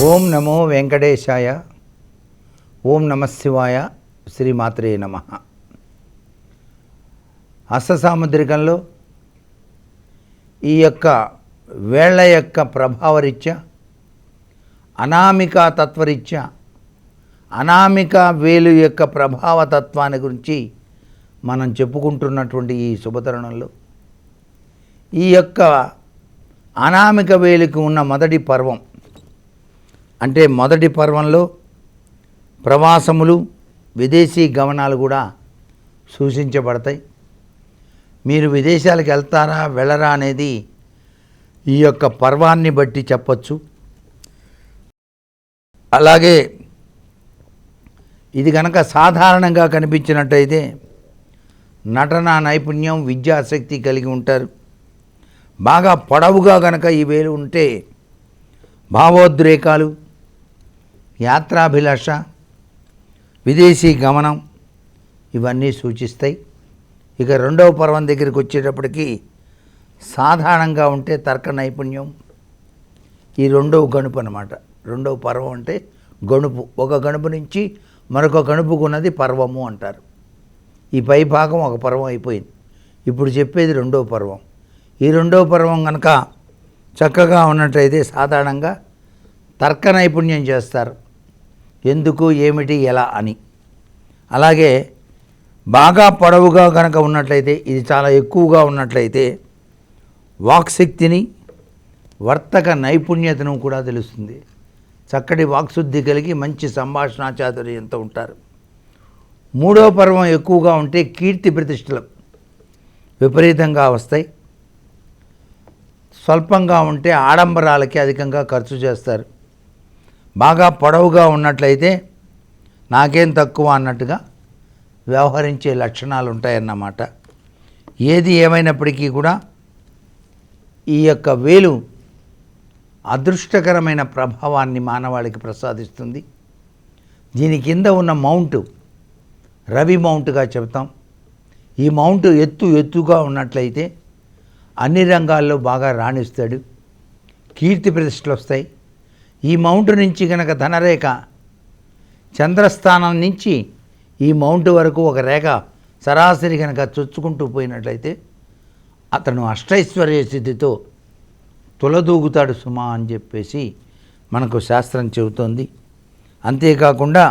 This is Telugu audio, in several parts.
ఓం నమో వెంకటేశాయ. ఓం నమ శివాయ. శ్రీమాత్రే నమ. హస్తసాముద్రికంలో ఈ యొక్క వేళ్ళ యొక్క ప్రభావరీత్యా అనామికా తత్వరీత్యా అనామిక వేలు యొక్క ప్రభావ తత్వాన్ని గురించి మనం చెప్పుకుంటున్నటువంటి ఈ శుభతరుణంలో ఈ యొక్క అనామిక వేలికి ఉన్న మొదటి పర్వం అంటే మొదటి పర్వంలో ప్రవాసములు విదేశీ గమనాలు కూడా సూచించబడతాయి. మీరు విదేశాలకు వెళ్తారా వెళ్ళరా అనేది ఈ యొక్క పర్వాన్ని బట్టి చెప్పచ్చు. అలాగే ఇది కనుక సాధారణంగా కనిపించినట్టయితే నటన నైపుణ్యం విద్యాశక్తి కలిగి ఉంటారు. బాగా పొడవుగా గనక ఈ వేలు ఉంటే భావోద్రేకాలు యాత్రాభిలాష విదేశీ గమనం ఇవన్నీ సూచిస్తాయి. ఇక రెండవ పర్వం దగ్గరికి వచ్చేటప్పటికి సాధారణంగా ఉంటే తర్క నైపుణ్యం. ఈ రెండవ గణుపు అనమాట రెండవ పర్వం అంటే గణుపు. ఒక గణుపు నుంచి మరొక గణుపుకు ఉన్నది పర్వము అంటారు. ఈ పై భాగం ఒక పర్వం అయిపోయింది. ఇప్పుడు చెప్పేది రెండవ పర్వం. ఈ రెండవ పర్వం కనుక చక్కగా ఉన్నట్టయితే సాధారణంగా తర్క నైపుణ్యం చేస్తారు. ఎందుకు ఏమిటి ఎలా అని. అలాగే బాగా పొడవుగా కనుక ఉన్నట్లయితే ఇది చాలా ఎక్కువగా ఉన్నట్లయితే వాక్శక్తిని వర్తక నైపుణ్యతను కూడా తెలుస్తుంది. చక్కటి వాక్శుద్ధి కలిగి మంచి సంభాషణ చాతుర్యంతో ఉంటారు. మూడో పర్వం ఎక్కువగా ఉంటే కీర్తి ప్రతిష్టలు విపరీతంగా వస్తాయి. స్వల్పంగా ఉంటే ఆడంబరాలకి అధికంగా ఖర్చు చేస్తారు. బాగా పొడవుగా ఉన్నట్లయితే నాకేం తక్కువ అన్నట్టుగా వ్యవహరించే లక్షణాలు ఉంటాయన్నమాట ఏది ఏమైనప్పటికీ కూడా ఈ యొక్క వేలు అదృష్టకరమైన ప్రభావాన్ని మానవాళికి ప్రసాదిస్తుంది. దీని కింద ఉన్న మౌంట్ రవి మౌంట్గా చెబుతాం. ఈ మౌంట్ ఎత్తు ఎత్తుగా ఉన్నట్లయితే అన్ని రంగాల్లో బాగా రాణిస్తాడు. కీర్తి ప్రతిష్టలు వస్తాయి ఈ మౌంట్ నుంచి కనుక ధనరేఖ చంద్రస్థానం నుంచి ఈ మౌంట్ వరకు ఒక రేఖ సరాసరి కనుక చొచ్చుకుంటూ పోయినట్లయితే అతను అష్టైశ్వర్య స్థితితో తులదూగుతాడు సుమా అని చెప్పేసి మనకు శాస్త్రం చెబుతోంది. అంతేకాకుండా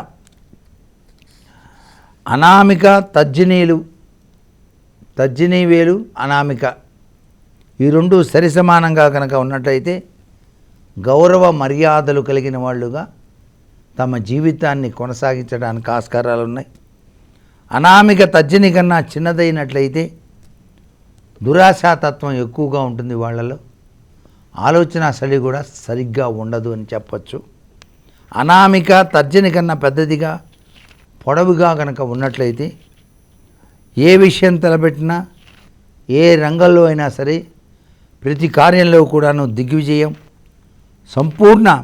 అనామిక తజ్జనీలు తజ్జనీ వేలు అనామిక ఈ రెండు సరిసమానంగా కనుక ఉన్నట్టయితే గౌరవ మర్యాదలు కలిగిన వాళ్ళుగా తమ జీవితాన్ని కొనసాగించడానికి ఆస్కారాలు ఉన్నాయి. అనామిక తజ్జని కన్నా చిన్నదైనట్లయితే దురాశాతత్వం ఎక్కువగా ఉంటుంది వాళ్ళలో. ఆలోచన సలి కూడా సరిగ్గా ఉండదు అని చెప్పచ్చు. అనామిక తర్జని కన్నా పెద్దదిగా పొడవుగా కనుక ఉన్నట్లయితే ఏ విషయం తలబెట్టినా ఏ రంగంలో అయినా సరే ప్రతి కార్యంలో కూడాను దిగ్విజయం సంపూర్ణ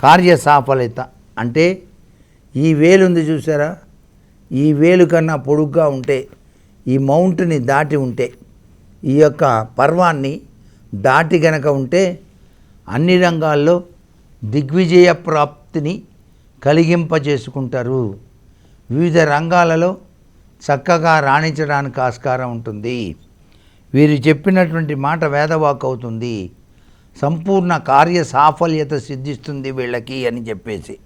కార్య సాఫల్యత. అంటే ఈ వేలు ఉంది చూసారా? ఈ వేలు కన్నా పొడుగ్గా ఉంటే ఈ మౌంట్ని దాటి ఉంటే ఈ యొక్క పర్వాన్ని దాటి గనక ఉంటే అన్ని రంగాల్లో దిగ్విజయ ప్రాప్తిని కలిగింపజేసుకుంటారు. వివిధ రంగాలలో చక్కగా రాణించడానికి ఆస్కారం ఉంటుంది. వీరు చెప్పినటువంటి మాట వేదవాక్ అవుతుంది. సంపూర్ణ కార్య సాఫల్యత సిద్ధిస్తుంది వీళ్ళకి అని చెప్పేసి.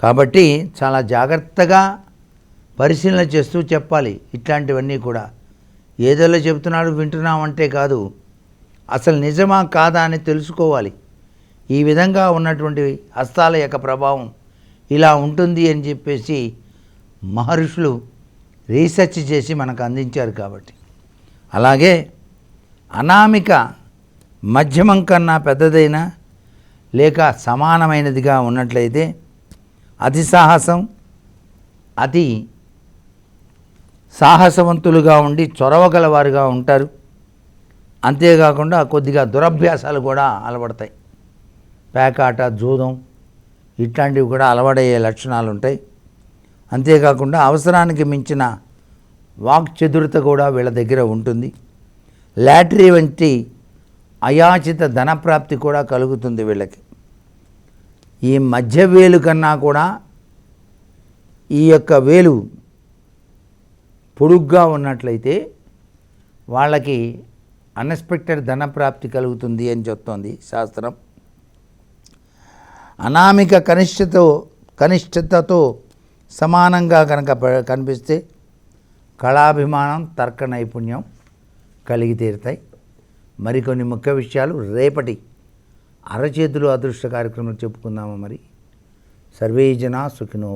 కాబట్టి చాలా జాగ్రత్తగా పరిశీలన చేస్తూ చెప్పాలి ఇట్లాంటివన్నీ కూడా. ఏదోలో చెబుతున్నాడు వింటున్నామంటే కాదు. అసలు నిజమా కాదా అని తెలుసుకోవాలి. ఈ విధంగా ఉన్నటువంటి హస్తాల యొక్క ప్రభావం ఇలా ఉంటుంది అని చెప్పేసి మహర్షులు రీసెర్చ్ చేసి మనకు అందించారు కాబట్టి. అలాగే అనామిక మధ్యమం కన్నా పెద్దదైన లేక సమానమైనదిగా ఉన్నట్లయితే అతి సాహసం అతి సాహసవంతులుగా ఉండి చొరవగలవారుగా ఉంటారు. అంతేకాకుండా కొద్దిగా దురభ్యాసాలు కూడా అలవడతాయి. పేకాట జూదం ఇట్లాంటివి కూడా అలవడయ్యే లక్షణాలు ఉంటాయి అంతేకాకుండా అవసరానికి మించిన వాక్ చతురత కూడా వీళ్ళ దగ్గర ఉంటుంది. లాటరీ వంటి అయాచిత ధనప్రాప్తి కూడా కలుగుతుంది వీళ్ళకి. ఈ మధ్య వేలు కన్నా కూడా ఈ యొక్క వేలు పొడుగ్గా ఉన్నట్లయితే వాళ్ళకి అన్ఎక్స్పెక్టెడ్ ధనప్రాప్తి కలుగుతుంది అని చెప్తోంది శాస్త్రం. అనామిక కనిష్టతో కనిష్టతతో సమానంగా కనుక కనిపిస్తే కళాభిమానం తర్క నైపుణ్యం కలిగి తీరుతాయి. మరికొన్ని ముఖ్య విషయాలు రేపటి అరచేతులు అదృష్ట కార్యక్రమం చెప్పుకుందామా మరి? సర్వే జనా సుఖినో